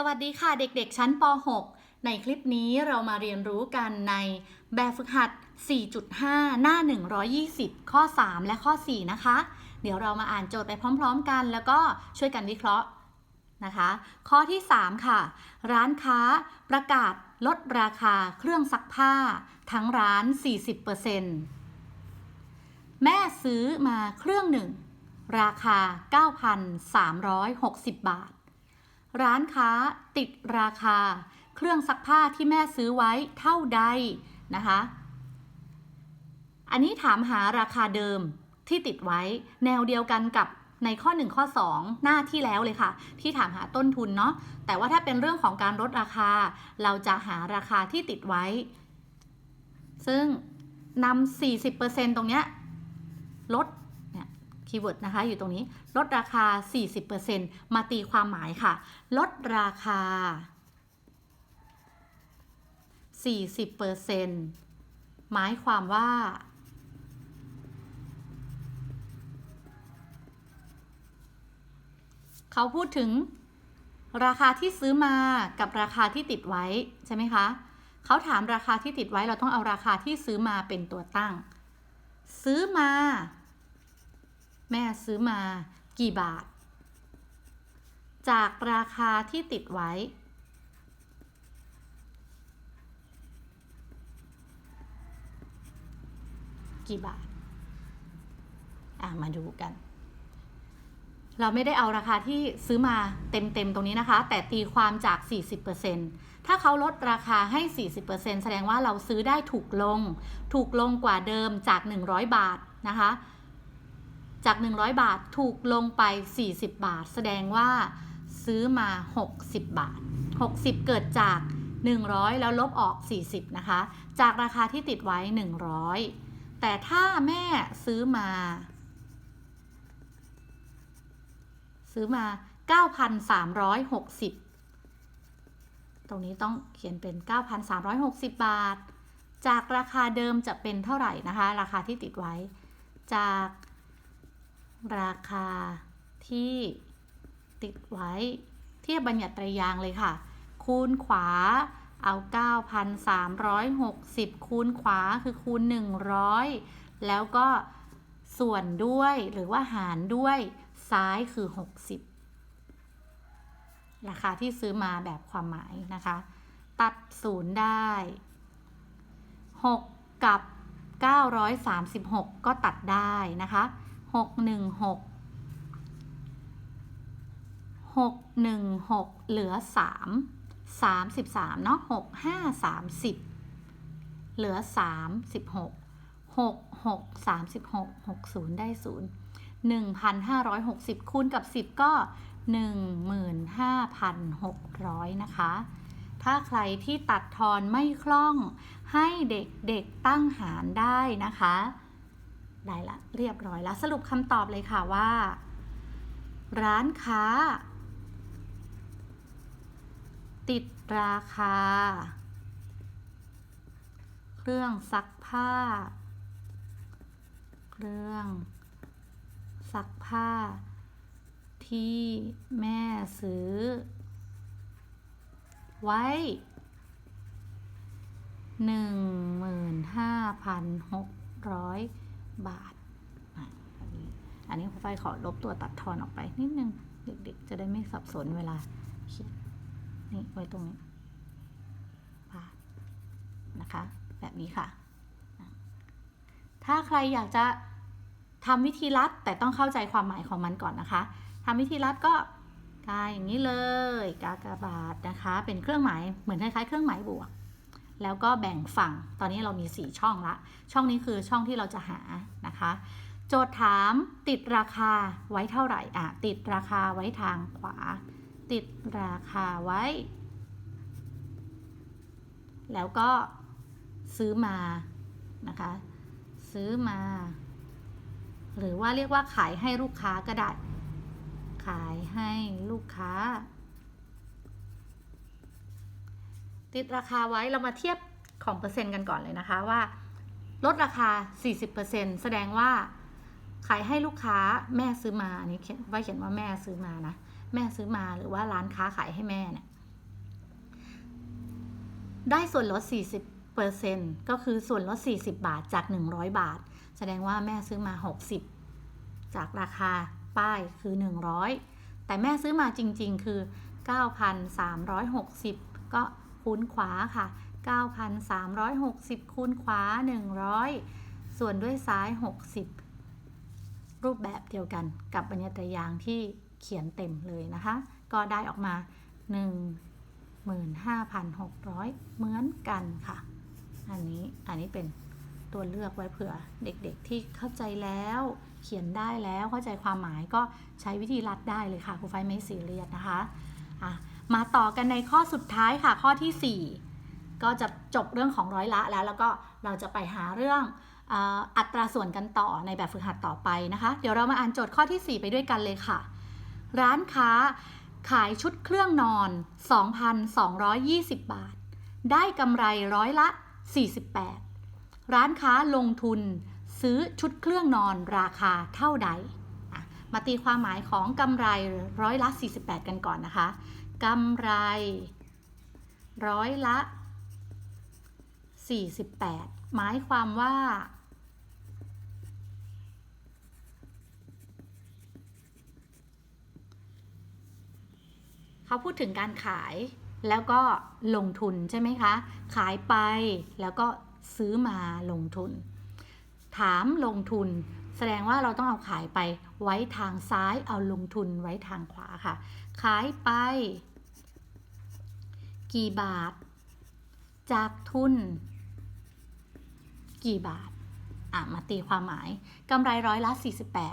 สวัสดีค่ะเด็กๆ ชั้นป .6 ในคลิปนี้เรามาเรียนรู้กันในแบบฝึกหัด 4.5 หน้า 120 ข้อ 3 และข้อ 4 นะคะ เดี๋ยวเรามาอ่านโจทย์ไปพร้อมๆกัน แล้วก็ช่วยกันวิเคราะห์นะคะ ข้อที่ 3 ค่ะ ร้านค้าประกาศลดราคาเครื่องซักผ้า ทั้งร้าน 40%แม่ซื้อมาเครื่องหนึ่ง ราคา 9,360 บาท ร้านค้าติดราคา เครื่องซักผ้าที่แม่ซื้อไว้เท่าใดนะคะ อันนี้ถามหาราคาเดิมที่ติดไว้แนวเดียวกันกับในข้อ 1 ข้อ 2 หน้าที่แล้วเลยค่ะ ที่ถามหาต้นทุนเนาะแต่ว่าถ้าเป็นเรื่องของการลดราคา เราจะหาราคาที่ติดไว้ ซึ่งนำ40%ตรงเนี้ยลดเนี่ย คีย์เวิร์ดนะคะอยู่ตรงนี้ลดราคา 40%มาตีความหมายค่ะ ลดราคา 40%หมายความว่า เขาพูดถึงราคาที่ซื้อมากับราคาที่ติดไว้ใช่ไหมคะเขาถามราคาที่ติดไว้เราต้องเอาราคาที่ซื้อมาเป็นตัวตั้ง ซื้อมา แม่ซื้อมากี่บาท จากราคาที่ติดไว้ กี่บาท อะ มาดูกัน เราไม่ได้เอาราคาที่ซื้อมาเต็มๆตรงนี้นะคะ แต่ตีความจาก 40%ถ้าเขาลดราคาให้ 40%แสดงว่าเราซื้อได้ถูกลง ถูกลงกว่าเดิมจาก 100 บาทนะคะ จาก 100 บาทถูกลงไป 40 บาท แสดงว่าซื้อมา 60 บาท 60 เกิดจาก 100 แล้วลบออก 40 นะคะ จากราคาที่ติดไว้ 100 แต่ถ้าแม่ซื้อมา ซื้อมา 9,360 ตรงนี้ต้องเขียนเป็น 9,360 บาท จากราคาเดิมจะเป็นเท่าไหร่นะคะ ราคาที่ติดไว้ จาก ราคาที่ติดไว้เทียบบัญญัติตรยางเลยค่ะ คูณขวาเอา 9,360 คูณขวาคือคูณ 100 แล้วก็ส่วนด้วยหรือว่าหารด้วยซ้ายคือ 60 ราคาที่ซื้อมาแบบความหมายนะคะ ตัดศูนย์ได้ 6 กับ 936 ก็ตัดได้นะคะ หกหนึ่งหกหกหนึ่งหกเหลือสามสามสิบสามเนาะหกห้าสามสิบเหลือสามสิบหกหกหกสามสิบหกหกศูนย์ได้ศูนย์หนึ่งพันห้าร้อยหกสิบคูณกับสิบก็หนึ่งหมื่นห้าพันหกร้อยนะคะ ถ้าใครที่ตัดทอนไม่คล่องให้เด็กๆตั้งหารได้นะคะ ได้ละเรียบร้อยแล้วสรุปคำตอบเลยค่ะว่า ร้านค้า ติดราคา เครื่องซักผ้า เครื่องซักผ้า ที่แม่ซื้อ ไว้หนึ่งหมื่นห้าพันหกร้อย บาทอันนี้ไฟขอลบตัวตัดทอนออกไปนิดนึง เด็กๆ จะได้ไม่สับสนเวลาเขียนนี่ไว้ตรงนี้บาทนะคะ แบบนี้ค่ะ ถ้าใครอยากจะทำวิธีลัดแต่ต้องเข้าใจความหมายของมันก่อนนะคะทำวิธีลัดก็กายอย่างนี้เลย กากบาทนะคะ เป็นเครื่องหมายเหมือนคล้ายๆ เครื่องหมายบวก แล้วก็แบ่งฝั่ง ตอนนี้เรามี 4 ช่องละ ช่องนี้คือช่องที่เราจะหานะคะ โจทย์ถามติดราคาไว้เท่าไหร่อะติดราคาไว้ทางขวา ติดราคาไว้ แล้วก็ซื้อมานะคะ ซื้อมา หรือว่าเรียกว่าขายให้ลูกค้าก็ได้ ขายให้ลูกค้า ติดราคาไว้เรามาเทียบของเปอร์เซ็นต์กันก่อนเลยนะคะว่า ลดราคา 40%แสดงว่าขายให้ลูกค้าแม่ซื้อมาอันนี้เขียนไว้เขียนว่าแม่ซื้อมานะ แม่ซื้อมาหรือว่าร้านค้าขายให้แม่เนี่ยได้ส่วนลด 40%ก็คือส่วนลด 40 บาทจาก 100 บาท แสดงว่าแม่ซื้อมา 60 จากราคาป้ายคือ 100 แต่แม่ซื้อมาจริง ๆ คือ 9,360 ก็ คูณขวาค่ะ 9,360 คูณขวา 100 ส่วนด้วยซ้าย 60 รูปแบบเดียวกันกับบรรยัตยางที่เขียนเต็มเลยนะคะ ก็ได้ออกมา 15,600 เหมือนกันค่ะ อันนี้อันนี้เป็นตัวเลือกไว้เผื่อเด็กๆที่เข้าใจแล้ว เขียนได้แล้วเข้าใจความหมายก็ใช้วิธีรัดได้เลยค่ะครูไฟไม่ซีเรียสนะคะอะ มาต่อกันในข้อสุดท้ายค่ะข้อที่ 4 ก็จะจบเรื่องของร้อยละแล้ว แล้วก็เราจะไปหาเรื่องอัตราส่วนกันต่อในแบบฝึกหัดต่อไปนะคะ เดี๋ยวเรามาอ่านโจทย์ข้อที่ 4 ไปด้วยกันเลยค่ะ ร้านค้าขายชุดเครื่องนอน 2,220 บาท ได้กำไรร้อยละ 48 ร้านค้าลงทุนซื้อชุดเครื่องนอนราคาเท่าใด มาตีความหมายของกำไรร้อยละ 48 กันก่อนนะคะ กำไร ร้อยละ 48 หมายความว่า เขาพูดถึงการขายแล้วก็ลงทุนใช่ไหมคะ ขายไปแล้วก็ซื้อมาลงทุน ถามลงทุน แสดงว่าเราต้องเอาขายไปไว้ทางซ้ายเอาลงทุนไว้ทางขวาค่ะ ขายไป กี่บาท จากทุน กี่บาท อะ มาตีความหมายกำไรร้อยละ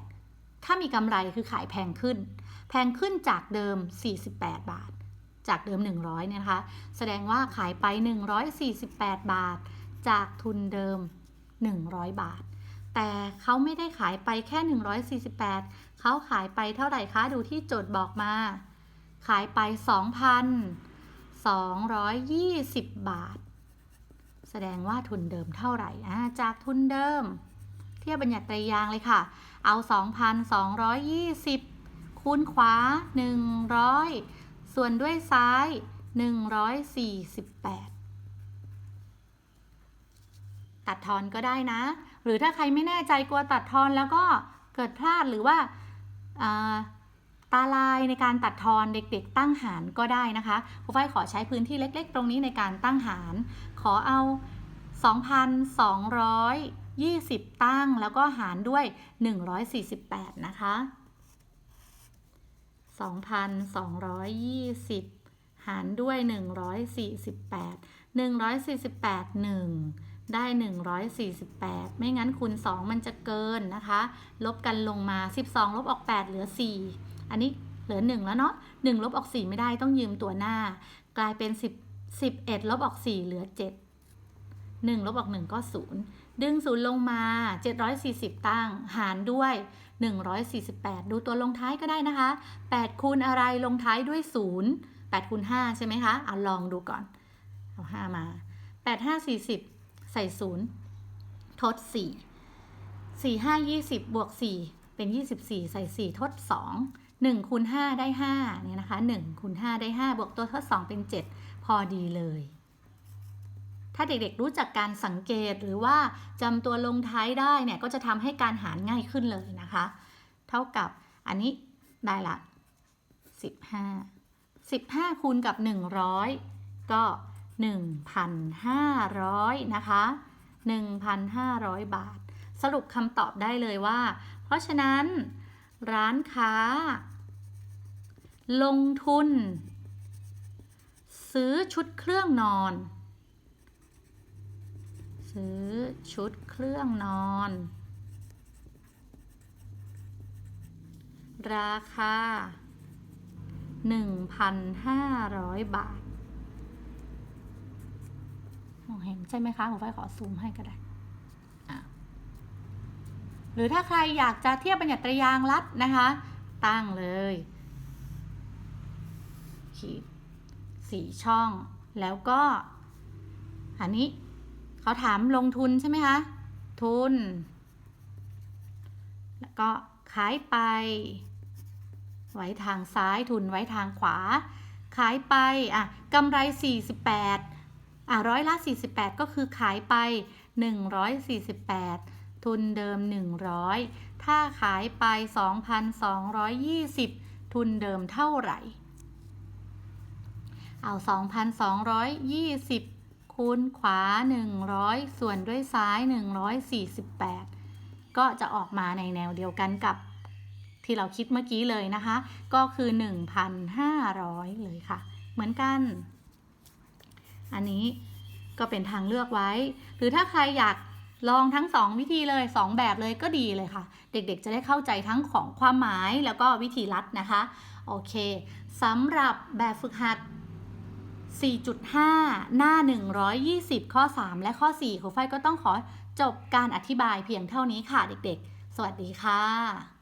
48 ถ้ามีกำไรคือขายแพงขึ้น แพงขึ้นจากเดิม 48 บาท จากเดิม 100เนี่ยนะคะ แสดงว่าขายไป 148 บาท จากทุนเดิม 100 บาท แต่เขาไม่ได้ขายไปแค่ 148 เขาขายไปเท่าไหร่คะ ดูที่โจทย์บอกมา ขายไป 220 บาท แสดงว่าทุนเดิมเท่าไหร่าจากทุนเดิม เทียบบัญญัติตรยางเลยค่ะ เอา 2,220 คูณขวา 100 ส่วนด้วยซ้าย 148 ตัดทอนก็ได้นะ หรือถ้าใครไม่แน่ใจกลัวตัดทอนแล้วก็เกิดพลาดหรือว่า ตาลายในการตัดทอนเด็กๆ ตั้งหารก็ได้นะคะครูฝ้ายขอใช้พื้นที่เล็กๆ ตรงนี้ในการตั้งหาร ขอเอา 2,220 ตั้งแล้วก็หารด้วย 148 นะคะ 2,220 หารด้วย 148 148 1ได้ 148 ไม่งั้นคูณ 2 มันจะเกินนะคะ ลบกันลงมา 12 ลบออก 8 เหลือ 4 อันนี้เหลือ 1 แล้วเนาะ1ลบออก 4 ไม่ได้ต้องยืมตัวหน้า กลายเป็น 10 11ลบออก 4 เหลือ 7 1ลบออก 1 ก็ 0 ดึง 0 ลงมา 740 ตั้ง หารด้วย 148 ดูตัวลงท้ายก็ได้นะคะ 8 คูณอะไรลงท้ายด้วย 0 8คูณ5ใช่ไหมคะ เอาลองดูก่อน เอา 5 มา 8 5 40 ใส่ 0 ทด 4 4 5 20 บวก 4 เป็น 24 ใส่ 4 ทด 2 1คูณ5ได้5เนี่ยนะคะ1คูณ5ได้ 5 บวกตัวทด2เป็น 7 พอดีเลย ถ้าเด็กๆรู้จักการสังเกตหรือว่าจำตัวลงท้ายได้เนี่ยก็จะทำให้การหารง่ายขึ้นเลยนะคะ เท่ากับอันนี้ได้ละ 15 15คูณกับ 100 ก็ 1,500 นะคะ 1,500 บาท สรุปคำตอบได้เลยว่า เพราะฉะนั้นร้านค้า ลงทุน ซื้อชุดเครื่องนอน ซื้อชุดเครื่องนอน ราคา 1,500 บาทมองเห็นใช่ไหมคะผมไฟขอซูมให้ก็ได้หรือถ้าใครอยากจะเทียบบัญญัติตรยางรัดนะคะ ตั้งเลย ขีดสี่ช่อง แล้วก็ อันนี้เขาถามลงทุนใช่ไหมคะ ทุน แล้วก็ขายไป ไว้ทางซ้ายทุนไว้ทางขวา ขายไป อะกำไร 48 อะร้อยละ 48 ก็คือขายไป 148 ทุนเดิม 100 ถ้าขายไป 2,220 ทุนเดิมเท่าไหร่ เอา 2,220 คูณขวา 100 ส่วนด้วยซ้าย 148 ก็จะออกมาในแนวเดียวกันกับที่เราคิดเมื่อกี้เลยนะคะ ก็คือ 1,500 เลยค่ะ เหมือนกัน อันนี้ก็เป็นทางเลือกไว้ หรือถ้าใครอยากลองทั้ง 2 วิธีเลย 2 แบบเลยก็ดีเลยค่ะ เด็กๆจะได้เข้าใจทั้งของความหมายแล้วก็วิธีรัดนะคะ โอเคสำหรับแบบฝึกหัด 4.5 หน้า 120 ข้อ 3 และข้อ 4ครูฝ้ายก็ต้องขอจบการอธิบายเพียงเท่านี้ค่ะเด็กๆ สวัสดีค่ะ